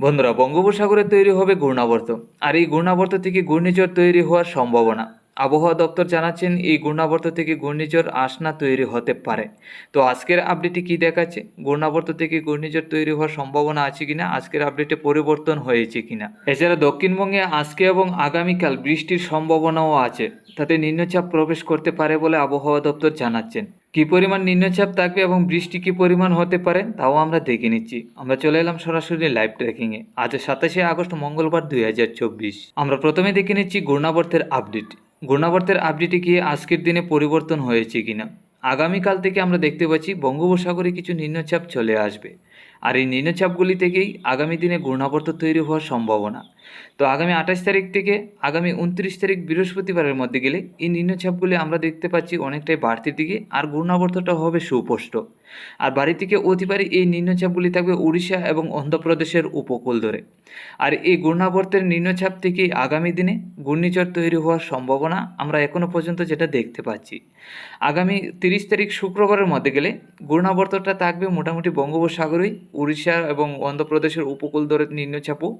বন্ধুরা বঙ্গোপসাগরে তৈরি হবে ঘূর্ণাবর্ত। আর এই ঘূর্ণাবর্ত থেকে ঘূর্ণিঝড় তৈরি হওয়ার সম্ভাবনা। আবহাওয়া দপ্তর জানাচ্ছেন, এই ঘূর্ণাবর্ত থেকে ঘূর্ণিঝড় আসনা তৈরি হতে পারে। তো আজকের আপডেটে কি দেখাচ্ছে? ঘূর্ণাবর্ত থেকে ঘূর্ণিঝড় তৈরি হওয়ার সম্ভাবনা আছে কিনা? আজকের আপডেটে পরিবর্তন হয়েছে কিনা? এছাড়া দক্ষিণবঙ্গে আজকে এবং আগামীকাল বৃষ্টির সম্ভাবনাও আছে। তাতে নিম্নচাপ প্রবেশ করতে পারে বলে আবহাওয়া দপ্তর জানাচ্ছেন। কি পরিমাণ নিম্নচাপ থাকবে এবং বৃষ্টি কি পরিমাণ হতে পারে, তাও আমরা দেখে নিচ্ছি। আমরা চলে এলাম সরাসরি লাইভ ট্রেকিংয়ে আজ সাতাশে আগস্ট, মঙ্গলবার, দুই হাজার চব্বিশ। আমরা প্রথমে দেখে নিচ্ছি ঘূর্ণাবর্তের আপডেট ঘূর্ণাবর্তের আপডেটে গিয়ে আজকের দিনে পরিবর্তন হয়েছে কিনা? আগামীকাল থেকে আমরা দেখতে পাচ্ছি বঙ্গোপসাগরে কিছু নিম্নচাপ চলে আসবে। আর এই নিম্নচাপগুলি থেকেই আগামী দিনে ঘূর্ণাবর্ত তৈরি হওয়ার সম্ভাবনা। তো আগামী আঠাশ তারিখ থেকে আগামী উনত্রিশ তারিখ বৃহস্পতিবারের মধ্যে গেলে এই নিম্নচাপগুলি আমরা দেখতে পাচ্ছি অনেকটাই বাড়তির দিকে আর ঘূর্ণাবর্তটা হবে সুস্পষ্ট। আর বাড়ি থেকে অতিবারে এই নিম্নচাপগুলি থাকবে উড়িষ্যা এবং অন্ধ্রপ্রদেশের উপকূল ধরে। আর এই ঘূর্ণাবর্তের নিম্নচাপ থেকে আগামী দিনে ঘূর্ণিঝড় তৈরি হওয়ার সম্ভাবনা আমরা এখনও পর্যন্ত যেটা দেখতে পাচ্ছি। আগামী তিরিশ তারিখ শুক্রবারের মধ্যে গেলে ঘূর্ণাবর্তটা থাকবে মোটামুটি বঙ্গোপসাগরেই উড়িষ্যা এবং অন্ধ্রপ্রদেশের উপকূল ধরে নিম্নচাপও।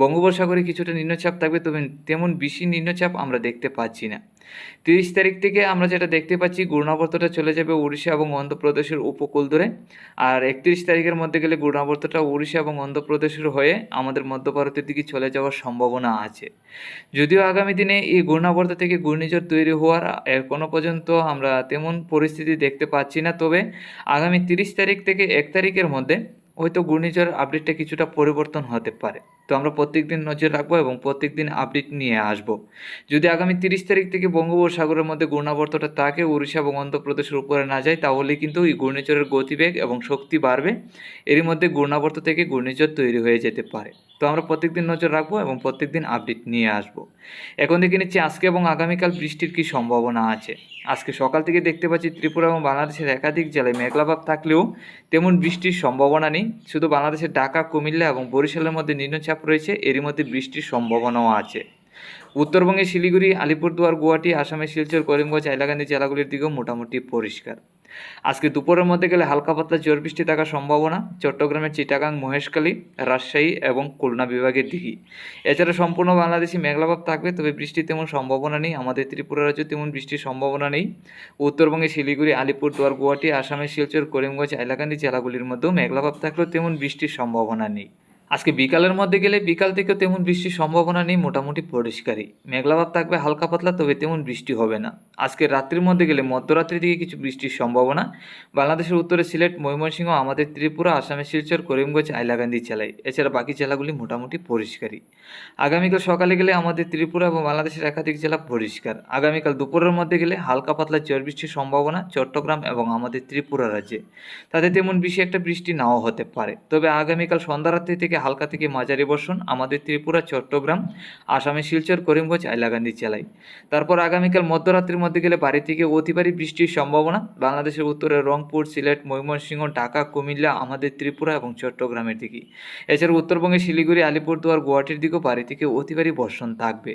বঙ্গোপসাগরে কিছুটা নিম্নচাপ থাকবে, তবে তেমন বেশি নিম্নচাপ আমরা দেখতে পাচ্ছি না। তিরিশ তারিখ থেকে আমরা যেটা দেখতে পাচ্ছি, ঘূর্ণাবর্তটা চলে যাবে উড়িষ্যা এবং অন্ধ্রপ্রদেশের উপকূল ধরে আর একত্রিশ তারিখের মধ্যে গেলে ঘূর্ণাবর্তটা উড়িষ্যা এবং অন্ধ্রপ্রদেশের হয়ে আমাদের মধ্য ভারতের দিকে চলে যাওয়ার সম্ভাবনা আছে। যদিও আগামী দিনে এই ঘূর্ণাবর্ত থেকে ঘূর্ণিঝড় তৈরি হওয়ার এখনও পর্যন্ত আমরা তেমন পরিস্থিতি দেখতে পাচ্ছি না, তবে আগামী তিরিশ তারিখ থেকে এক তারিখের মধ্যে হয়তো ঘূর্ণিঝড়ের আপডেটটা কিছুটা পরিবর্তন হতে পারে। তো আমরা প্রত্যেক দিন নজর রাখব এবং প্রত্যেক দিন আপডেট নিয়ে আসব। যদি আগামী তিরিশ তারিখ থেকে বঙ্গোপসাগরের মধ্যে ঘূর্ণাবর্তটা থাকে, উড়িষ্যা এবং অন্ধ্রপ্রদেশের উপরে না যায়, তাহলে কিন্তু এই ঘূর্ণিঝড়ের গতিবেগ এবং শক্তি বাড়বে। এরই মধ্যে ঘূর্ণাবর্ত থেকে ঘূর্ণিঝড় তৈরি হয়ে যেতে পারে। তো আমরা প্রত্যেক দিন নজর রাখব এবং প্রত্যেক দিন আপডেট নিয়ে আসব। এখন দেখে নিচ্ছি আজকে এবং আগামীকাল বৃষ্টির কী সম্ভাবনা আছে। আজকে সকাল থেকে দেখতে পাচ্ছি ত্রিপুরা এবং বাংলাদেশের একাধিক জেলায় মেঘলাভাব থাকলেও তেমন বৃষ্টির সম্ভাবনা নেই। শুধু বাংলাদেশের ঢাকা, কুমিল্লা এবং বরিশালের মধ্যে নিম্নচাপ রয়েছে, এরই মধ্যে বৃষ্টির সম্ভাবনাও আছে। উত্তরবঙ্গে শিলিগুড়ি, আলিপুরদুয়ার, গুয়াহাটি আসামের শিলচর, করিমগঞ্জ, হাইলাকান্দি জেলাগুলির দিকেও মোটামুটি পরিষ্কার। আজকে দুপুরের মধ্যে গেলে হালকা পাতলা জোর বৃষ্টি থাকার সম্ভাবনা। চট্টগ্রামের চিটাগাং, মহেশখালী, রাজশাহী এবং খুলনা বিভাগের দিকে। এছাড়া সম্পূর্ণ বাংলাদেশি মেঘলাভাব থাকবে, তবে বৃষ্টির তেমন সম্ভাবনা নেই। আমাদের ত্রিপুরা রাজ্যে তেমন বৃষ্টির সম্ভাবনা নেই। উত্তরবঙ্গে শিলিগুড়ি, আলিপুরদুয়ার, গুয়াহাটি আসামের শিলচর, করিমগঞ্জ, হাইলাকান্দি জেলাগুলির মধ্যেও মেঘলাভাব থাকলেও তেমন বৃষ্টির সম্ভাবনা নেই। আজকে বিকালের মধ্যে গেলে বিকাল থেকে তেমন বৃষ্টির সম্ভাবনা নেই, মোটামুটি পরিষ্কারই। মেঘলাভাব থাকবে, হালকা পাতলা, তবে তেমন বৃষ্টি হবে না। আজকে রাত্রির মধ্যে গেলে মধ্যরাত্রির দিকে কিছু বৃষ্টির সম্ভাবনা। বাংলাদেশের উত্তরে সিলেট, ময়মনসিংহ, আমাদের ত্রিপুরা আসামের শিলচর, করিমগঞ্জ, হাইলাকান্দি জেলায়। এছাড়া বাকি জেলাগুলি মোটামুটি পরিষ্কারই। আগামীকাল সকালে গেলে আমাদের ত্রিপুরা এবং বাংলাদেশের একাধিক জেলা পরিষ্কার। আগামীকাল দুপুরের মধ্যে গেলে হালকা পাতলা ঝড় বৃষ্টির সম্ভাবনা চট্টগ্রাম এবং আমাদের ত্রিপুরা রাজ্যে। তাতে তেমন বেশি একটা বৃষ্টি নাও হতে পারে। তবে আগামীকাল সন্ধ্যা রাত্রি থেকে হালকা থেকে মাঝারি বর্ষণ আমাদের ত্রিপুরা, চট্টগ্রাম, আসামে শিলচর, করিমগঞ্জ আইলাগান্দি জেলায়। তারপর আগামীকাল মধ্যরাত্রির মধ্যে গেলে বাড়ি থেকে অতিবারি বৃষ্টির সম্ভাবনা। বাংলাদেশের উত্তরে রংপুর, সিলেট, ময়মনসিংহ, ঢাকা, কুমিল্লা, আমাদের ত্রিপুরা এবং চট্টগ্রামের দিকে। এছাড়া উত্তরবঙ্গে শিলিগুড়ি, আলিপুরদুয়ার, গুয়াহাটির দিকেও বাড়ি থেকে অতিবারি বর্ষণ থাকবে।